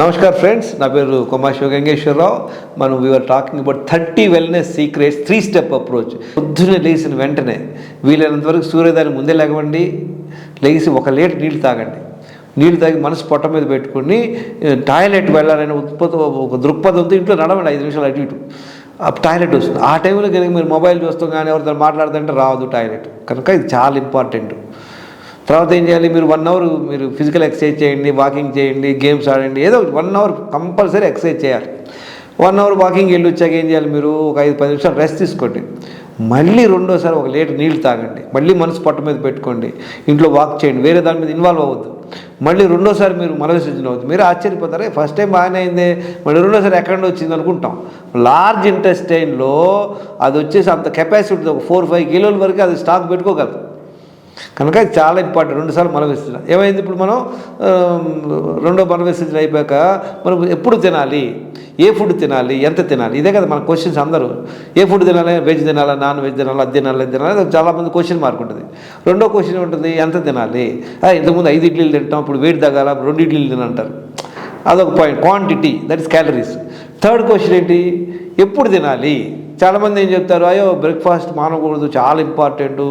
Namaskar friends నా పేరు కుమార్ శివగంగేశ్వరరావు మనం we're talking about thirty wellness secrets three step approach పొద్దున్నే లేచిన వెంటనే వీలైనంత వరకు సూర్యోదయాన్ని ముందే లేకవండి లేచి ఒక లీటర్ నీళ్ళు తాగండి. నీళ్ళు తాగి మనసు పొట్ట మీద పెట్టుకుని టాయిలెట్ వెళ్ళాలనే ఉత్పత్తి ఒక దృక్పథంతో ఇంట్లో నడవండి ఐదు నిమిషాలు అటు ఇటు. ఆ టాయిలెట్ వస్తుంది. ఆ టైంలో కనుక మీరు మొబైల్ చూస్తాం కానీ ఎవరితో మాట్లాడుతుంటే రావద్దు టాయిలెట్. కనుక ఇది చాలా ఇంపార్టెంట్. తర్వాత ఏం చేయాలి? మీరు వన్ అవర్ మీరు ఫిజికల్ ఎక్సర్సైజ్ చేయండి వాకింగ్ చేయండి గేమ్స్ ఆడండి ఏదో వన్ అవర్ కంపల్సరీ ఎక్సర్సైజ్ చేయాలి. వన్ అవర్ వాకింగ్ వెళ్ళి వచ్చాక ఏం చేయాలి మీరు? ఒక ఐదు పది నిమిషాలు రెస్ట్ తీసుకోండి. మళ్ళీ రెండోసారి ఒక లీటర్ నీళ్ళు తాగండి. మళ్ళీ మనసు పొట్ట మీద పెట్టుకోండి. ఇంట్లో వాక్ చేయండి. వేరే దాని మీద ఇన్వాల్వ్ అవ్వద్దు. మళ్ళీ రెండోసారి మీరు మల విసర్జన అవుతుంది. మీరు ఆశ్చర్యపోతారే? ఫస్ట్ టైం బాగానే అయింది. మళ్ళీ రెండోసారి ఎక్కడ వచ్చింది అనుకుంటాం. లార్జ్ ఇంటెస్టైన్లో అది వచ్చేసి అంత కెపాసిటీ ఒక ఫోర్ ఫైవ్ కిలోల వరకు అది స్టాక్ పెట్టుకోగలదు. కనుక చాలా ఇంపార్టెంట్. రెండుసార్లు మల విసర్జన ఏమైంది ఇప్పుడు మనం రెండో మల విసర్జన అయిపోయాక మనం ఎప్పుడు తినాలి? ఏ ఫుడ్ తినాలి? ఎంత తినాలి? ఇదే కదా మన క్వశ్చన్స్ అందరూ. ఏ ఫుడ్ తినాలి? వెజ్ తినాలా? నాన్ వెజ్ తినాలా? అది తినాలి? అది తినాలి? చాలామంది క్వశ్చన్ మార్క్ ఉంటుంది. రెండో క్వశ్చన్ ఉంటుంది ఎంత తినాలి? ఇంతకుముందు ఐదు ఇడ్లీలు తింటాం ఇప్పుడు వేడి తగ్గాల? రెండు ఇడ్లీలు తినంటారు అదొక point quantity that is calories third question ఏంటి? ఎప్పుడు తినాలి? చాలామంది ఏం చెప్తారు అయ్యో బ్రేక్ఫాస్ట్ మానకూడదు చాలా ఇంపార్టెంట్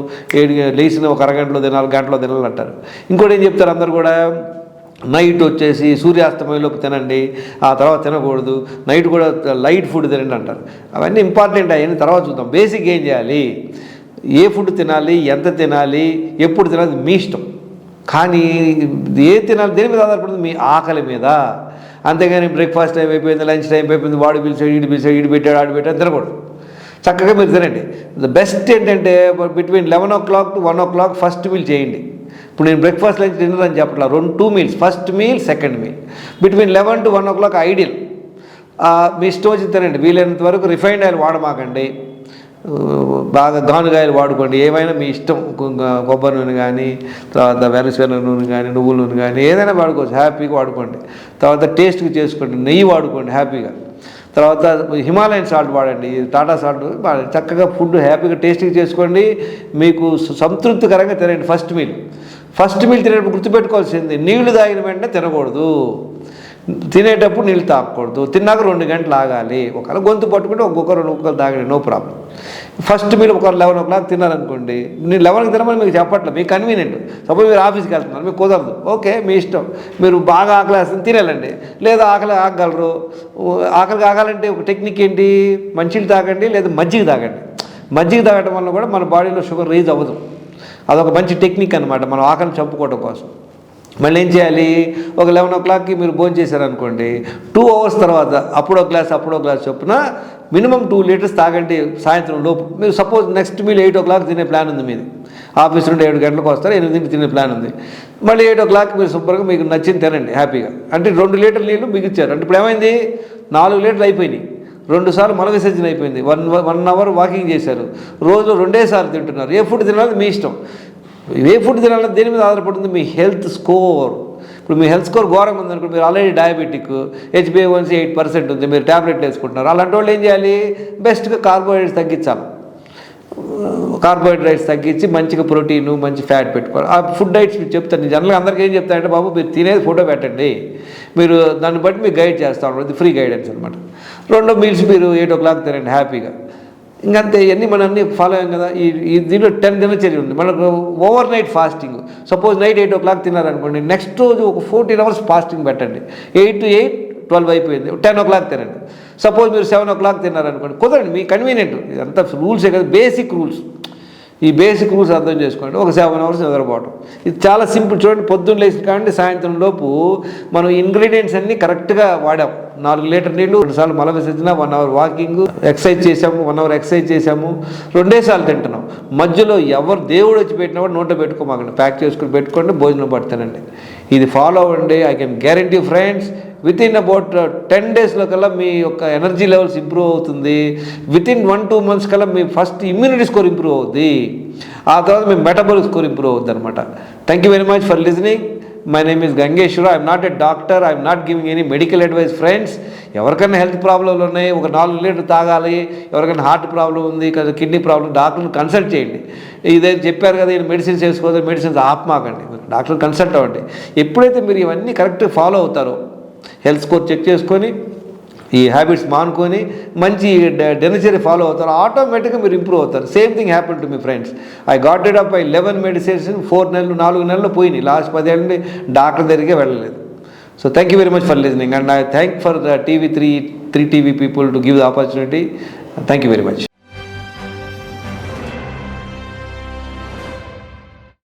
ఏడు లేచిన ఒక అరగంటలో తినాలి గంటలో తినాలి అంటారు. ఇంకోటి ఏం చెప్తారు అందరు కూడా నైట్ వచ్చేసి సూర్యాస్తమయంలోపు తినండి ఆ తర్వాత తినకూడదు నైట్ కూడా లైట్ ఫుడ్ తినండి అంటారు. అవన్నీ ఇంపార్టెంట్ అయ్యాయి తర్వాత చూద్దాం. బేసిక్ ఏం చేయాలి? ఏ ఫుడ్ తినాలి ఎంత తినాలి ఎప్పుడు తినాలి మీ ఇష్టం. కానీ ఏ తినాలి దేని మీద ఆధారపడుతుంది? మీ ఆకలి మీద. అంతేగాని బ్రేక్ఫాస్ట్ టైం అయిపోయింది లంచ్ టైం అయిపోయింది వాడు పిలిచాడు ఈడు పిలిచాడు ఈడు పెట్టాడు ఆడు పెట్టాడు తినకూడదు. చక్కగా మీరు తినండి. ద బెస్ట్ ఏంటంటే between eleven o'clock to one o'clock first meal చేయండి. ఇప్పుడు నేను బ్రేక్ఫాస్ట్ లంచ్ డిన్నర్ అని చెప్పట్లా రెండు two meals first meal second meal between eleven to one o'clock ideal మీ ఇష్టం వచ్చి తినండి. వీలైనంత వరకు రిఫైండ్ ఆయిల్ వాడమాకండి. బాగా గానుగాయలు వాడుకోండి. ఏమైనా మీ ఇష్టం కొబ్బరి నూనె కానీ తర్వాత వెనసెన నూనె కానీ నువ్వుల నూనె కానీ ఏదైనా వాడుకోవచ్చు. హ్యాపీగా వాడుకోండి. తర్వాత టేస్ట్కి చేసుకోండి. నెయ్యి వాడుకోండి. హ్యాపీగా తర్వాత హిమాలయన్ సాల్ట్ వాడండి టాటా సాల్ట్ చక్కగా ఫుడ్ హ్యాపీగా టేస్టీగా చేసుకోండి. మీకు సంతృప్తికరంగా తినండి ఫస్ట్ మీల్. ఫస్ట్ మీల్ తినేటప్పుడు గుర్తుపెట్టుకోవాల్సింది నీళ్ళు తాగిన వెంటనే తినకూడదు. తినేటప్పుడు నీళ్ళు తాగకూడదు. తిన్నాక రెండు గంటలు ఆగాలి. ఒకవేళ గొంతు పట్టుకుంటే ఒక్కొక్క రెండు ఒక్కొక్కరు తాగండి నో ప్రాబ్లం. ఫస్ట్ మీరు ఒక లెవెన్ ఓ క్లాక్ తిన్నారనుకోండి నేను లెవెన్కి తినమని మీకు చెప్పట్లేదు మీకు కన్వీనియంట్ సపోజ్ మీరు ఆఫీస్కి వెళ్తున్నారు మీకు కుదరదు. ఓకే మీ ఇష్టం. మీరు బాగా ఆకలి వేస్తుంది తినాలండి లేదా ఆకలి ఆగగలరు. ఆకలికి ఆగాలంటే ఒక టెక్నిక్ ఏంటి? మంచిలు తాగండి లేదా మజ్జిగ తాగండి. మజ్జిగ తాగడం వల్ల కూడా మన బాడీలో షుగర్ రైజ్ అవ్వదు. అదొక మంచి టెక్నిక్ అనమాట మనం ఆకలిని చంపుకోవడం కోసం. మళ్ళీ ఏం చేయాలి? ఒక లెవెన్ ఓ క్లాక్కి మీరు భోజనం చేశారనుకోండి టూ అవర్స్ తర్వాత అప్పుడో గ్లాస్ అప్పుడో గ్లాస్ చొప్పున మినిమం టూ లీటర్స్ తాగండి సాయంత్రం లోపు. మీరు suppose next meal eight o'clock తినే ప్లాన్ ఉంది మీది. ఆఫీస్ నుండి ఏడు గంటలకు వస్తారు ఎనిమిదింటికి తినే ప్లాన్ ఉంది. మళ్ళీ ఎయిట్ ఓ క్లాక్ మీరు శుభ్రంగా మీకు నచ్చింది తినండి హ్యాపీగా. అంటే రెండు లీటర్ నీళ్ళు మిగిల్చారు అంటే ఇప్పుడు ఏమైంది? నాలుగు లీటర్లు అయిపోయినాయి. రెండు సార్లు మల విసర్జన అయిపోయింది. వన్ వన్ అవర్ వాకింగ్ చేశారు. రోజు రెండే సార్లు తింటున్నారు. ఏ ఫుడ్ తినాలి మీ ఇష్టం. ఏ ఫుడ్ తినాలి దేని మీద ఆధారపడుతుంది? మీ హెల్త్ స్కోర్. ఇప్పుడు మీ హెల్త్ స్కోర్ ఘోరంగా ఉందనుకోండి మీరు already diabetic H B A one C eight percent ఉంది మీరు ట్యాబ్లెట్లు వేసుకుంటున్నారు. అలాంటి వాళ్ళు ఏం చేయాలి? బెస్ట్గా కార్బోహైడ్రేట్స్ తగ్గించాలి. కార్బోహైడ్రేట్స్ తగ్గించి మంచిగా ప్రోటీన్ మంచి ఫ్యాట్ పెట్టుకోవాలి. ఆ ఫుడ్ డైట్స్ మీరు చెప్తాను నేను జనరల్గా అందరికీ ఏం చెప్తానంటే బాబు మీరు తినేది ఫోటో పెట్టండి. మీరు దాన్ని బట్టి మీకు గైడ్ చేస్తా ఉంటారు ఫ్రీ గైడెన్స్ అనమాట రెండో మీల్స్ మీరు ఎయిట్ ఓ క్లాక్ తినండి హ్యాపీగా ఇంకంతే ఇవన్నీ మనం అన్ని ఫాలో అయ్యాం కదా. ఈ దీంట్లో దీనిలో టెన్ దినచర్య ఉంది. మనకు overnight fasting suppose night eight o'clock తిన్నారనుకోండి next రోజు ఒక ఫోర్టీన్ అవర్స్ ఫాస్టింగ్ పెట్టండి. ఎయిట్ టు ఎయిట్ ట్వెల్వ్ అయిపోయింది. టెన్ ఓ క్లాక్ తినండి. సపోజ్ మీరు సెవెన్ ఓ క్లాక్ తిన్నారనుకోండి కుదరండి మీ కన్వీనియంట్ ఇదంతా రూల్సే కదా బేసిక్ రూల్స్ ఈ బేసిక్ రూల్స్ అర్థం చేసుకోండి. ఒక సెవెన్ అవర్స్ నిద్రపోవటం. ఇది చాలా సింపుల్ చూడండి పొద్దున్న లేచి కానీ సాయంత్రం లోపు మనం ఇంగ్రీడియంట్స్ అన్నీ కరెక్ట్గా వాడాం. నాలుగు లీటర్ నీళ్ళు రెండుసార్లు మల విసర్జన వన్ అవర్ వాకింగ్ ఎక్సర్సైజ్ చేసాము వన్ అవర్ ఎక్సర్సైజ్ చేసాము రెండేసార్లు తింటున్నాం. మధ్యలో ఎవరు దేవుడు వచ్చి పెట్టినా కూడా నోట్లో పెట్టుకోమాకండి. ప్యాక్ చేసుకుని పెట్టుకోండి భోజనం పడతానండి. ఇది ఫాలో అవ్వండి. I can guarantee friends within about ten డేస్లో కల్లా మీ యొక్క ఎనర్జీ లెవెల్స్ ఇంప్రూవ్ అవుతుంది. Within one two months కల్లా మీ ఫస్ట్ ఇమ్యూనిటీ స్కోర్ ఇంప్రూవ్ అవుద్ది. ఆ తర్వాత మీ మెటబాలిక్ స్కోర్ ఇంప్రూవ్ అవుద్ది అనమాట thank you very much for listening my name is Gangeswara I'm not a doctor I'm not giving any medical advice friends ఎవరికైనా health ప్రాబ్లంలు ఉన్నాయి ఒక నాలుగు లీటర్ తాగాలి ఎవరికైనా హార్ట్ ప్రాబ్లం ఉంది కదా కిడ్నీ ప్రాబ్లం డాక్టర్ని కన్సల్ట్ చేయండి. ఇదే చెప్పారు కదా ఈయన మెడిసిన్స్ వేసుకోవద్దు మెడిసిన్స్ ఆపమాకండి డాక్టర్ కన్సల్ట్ అవ్వండి. ఎప్పుడైతే మీరు ఇవన్నీ కరెక్ట్ ఫాలో అవుతారో హెల్త్ స్కోర్ చెక్ చేసుకొని ఈ హ్యాబిట్స్ మానుకొని మంచి డ- దినచర్య ఫాలో అవుతారు. ఆటోమేటిక్గా మీరు ఇంప్రూవ్ అవుతారు. Same thing happen to me friends I got it up I eleven medicines four నెలలు నాలుగు నెలలు పోయినాయి. లాస్ట్ పదేళ్ళ నుండి డాక్టర్ దగ్గరికి వెళ్ళలేదు. So thank you very much for listening and I thank for the TV three three TV people to give the opportunity thank you very much